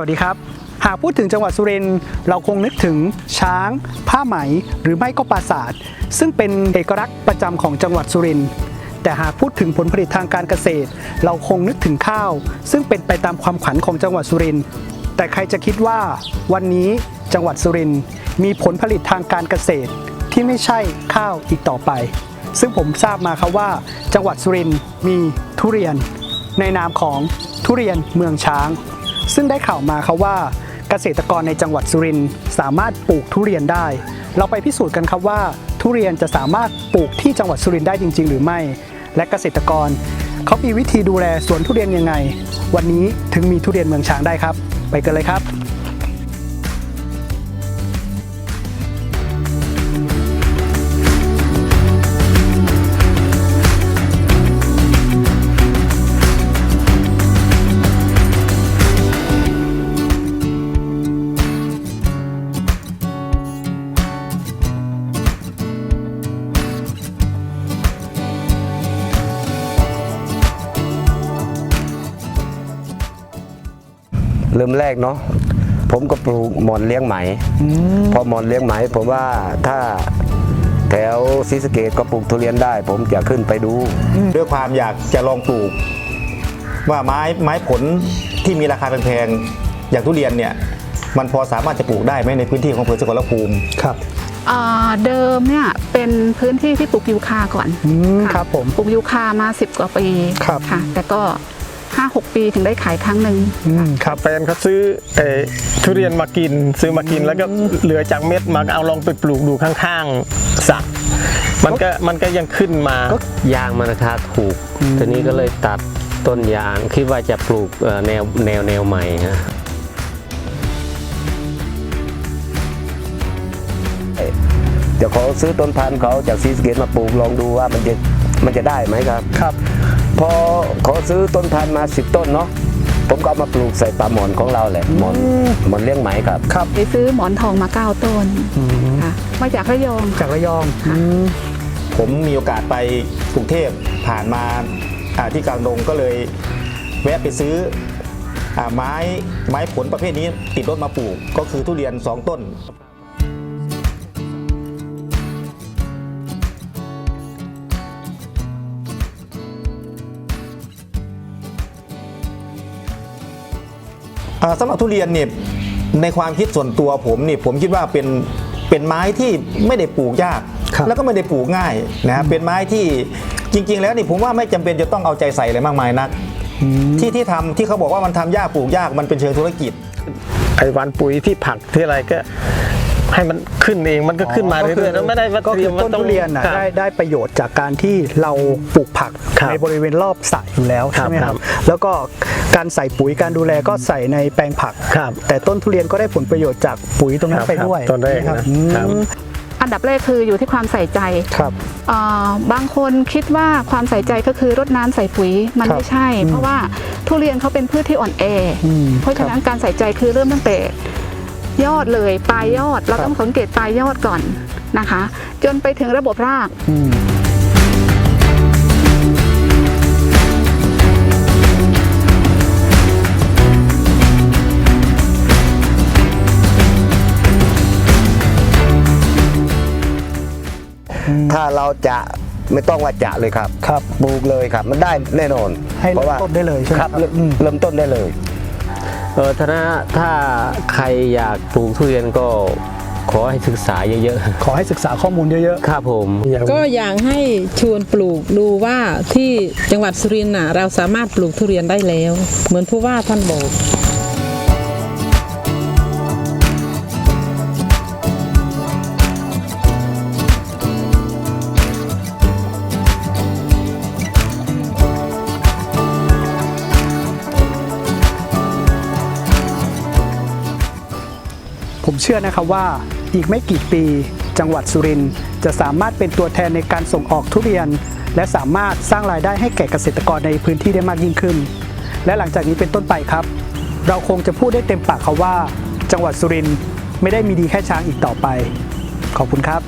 วัสดีครับ หากพูดถึงจังหวัดสุรินทร์เราคงนึกถึงช้าง ผ้าไหม หรือไม่ก็ปราสาท ซึ่งเป็นเอกลักษณ์ประจำของจังหวัดสุรินทร์แต่หากพูดถึงผลผลิตทางการเกษตร เราคงนึกถึงข้าว ซึ่งเป็นไปตามความขวัญของจังหวัดสุรินทร์แต่ใครจะคิดว่า วันนี้จังหวัดสุรินทร์มีผลผลิตทางการเกษตร ที่ไม่ใช่ข้าวอีกต่อไป ซึ่งผมทราบมาครับว่า จังหวัดสุรินทร์มีทุเรียน ในนามของทุเรียนเมืองช้าง ซึ่งได้ข่าวมาครับว่าเกษตรกรในจังหวัดสุรินทร์สามารถปลูกทุเรียนได้ เราไปพิสูจน์กันครับว่า ทุเรียนจะสามารถปลูกที่จังหวัดสุรินทร์ได้จริง ๆ หรือไม่ และเกษตรกรเขามีวิธีดูแลสวนทุเรียนยังไง วันนี้ถึงมีทุเรียนเมืองช้างได้ครับ ไปกันเลยครับ เริ่มแรกเนาะผมก็ปลูกหมอนเลี้ยงไหมพอหมอนเลี้ยงไหมผมว่าถ้าแถวศรีสะเกดก็ปลูกทุเรียนได้ ผมจะขึ้นไปดูด้วยความอยากจะลองปลูก ว่าไม้ไม้ผลที่มีราคาแพงๆอย่างทุเรียนเนี่ย มันพอสามารถจะปลูกได้ไหมในพื้นที่ของอำเภอสกลภูมิครับอ่าเดิมเนี่ยเป็นพื้นที่ที่ปลูกยูคาก่อนอืมะครับผมปลูกยูคามา 10 กว่าปีครับค่ะ แต่ก็ 5-6 ปีถึงได้ขายครั้งหนึ่งอืมครับแฟนเขาซื้อเอ่อทุเรียนมากิน ซื้อมากินแล้วก็เหลือจากเม็ดมาก็เอาลองไปปลูกดูข้างๆสระมันก็มันก็ยังขึ้นมา ยางมันราคาถูก ทีนี้ก็เลยตัดต้นยางคิดว่าจะปลูกเอ่อแนวแนวแนวใหม่ฮะจะขอซื้อต้นพันธุ์เขาจากศรีสะเกดมาปลูกลองดูว่ามันจะมันจะได้ไหมครับ ครับ พอขอซื้อต้นพันธุ์มา10ต้นเนาะผมก็เอามาปลูกใส่ป่าหมอนของเราแหละหมอนหมอนเลี้ยงไหมครับ ครับ ไปซื้อหมอนทองมา9ต้นค่ะมาจากระยองจากระยองอืมผมมีโอกาสไปกรุงเทพผ่านมาอ่าที่กลางดงก็เลยแวะไปซื้ออาไม้ไม้ผลประเภทนี้ติดรถมาปลูกก็คือทุเรียน 2 ต้น สำหรับทุเรียนเนี่ยในความคิดส่วนตัวผมนี่ผมคิดว่าเป็นเป็นไม้ที่ไม่ได้ปลูกยากครับแล้วก็ไม่ได้ปลูกง่ายนะครับเป็นไม้ที่จริง ๆ แล้วนี่ผมว่าไม่จำเป็นจะต้องเอาใจใส่อะไรมากมายนัก ที่ที่ทำที่เขาบอกว่ามันทำยากปลูกยากมันเป็นเชิงธุรกิจไอ้หวันปุ๋ยที่ผักที่อะไรก็ ให้มันขึ้นเองมันก็ขึ้นมาเรื่อยๆแล้วไม่ได้ว่าก็เตรีคืยอมว่าต้นต้อทุงเรียนน่ะครับได้ได้ประโยชน์จากการที่เราปลูกผักครับในบริเวณรอบสระอยู่แล้วครับใช่ไหมคครัรับบแล้วก็การใส่ปุ๋ยการดูแลก็ใส่ในแปลงผัก ครับแต่ต้นทุเรียนก็ได้ผลประโยชน์จากปุ๋ยตรงนั้นครับไปด้วยครับต้นแรกครับนะอืมครับอันดับแรกคืออยู่ที่ความใส่ใจครับอ่าบางคนคิดว่าความใส่ใจก็คือรดน้ำใส่ปุ๋ยมันครับไม่ใช่ เพราะว่าทุเรียนเขาเป็นพืชที่อ่อนแออมเพราะฉะนั้นการใส่ใจคือเริ่มตั้งแต่ ยอดเลยปลายยอด เราครับต้องสังเกตปลายยอดก่อนนะคะ จนไปถึงระบบรากอืมถ้าเราจะไม่ต้องว่าจะเลยครับ ครับปลูกเลยครับ มันได้แน่นอน ให้เริ่มพราะว่าต้นได้เลยใช่ไหมครับครับเริ่มอืมเริ่มต้นได้เลย เออถ้านะถ้าใครอยากปลูกทุเรียนก็ขอให้ศึกษาเยอะขอให้ศึกษาข้อมูลเยอะๆครับผมก็อยากให้ชวนปลูกดูว่าที่จังหวัดสุรินทร์น่ะเราสามารถปลูกทุเรียนได้แล้ว เหมือนผู้ว่าท่านบอก ผมเชื่อนะครับว่าอีกไม่กี่ปี จังหวัดสุรินทร์จะสามารถเป็นตัวแทนในการส่งออกทุเรียน และสามารถสร้างรายได้ให้แก่เกษตรกรในพื้นที่ได้มากยิ่งขึ้น และหลังจากนี้เป็นต้นไปครับ เราคงจะพูดได้เต็มปากเขาว่า จังหวัดสุรินทร์ไม่ได้มีดีแค่ช้างอีกต่อไป ขอบคุณครับ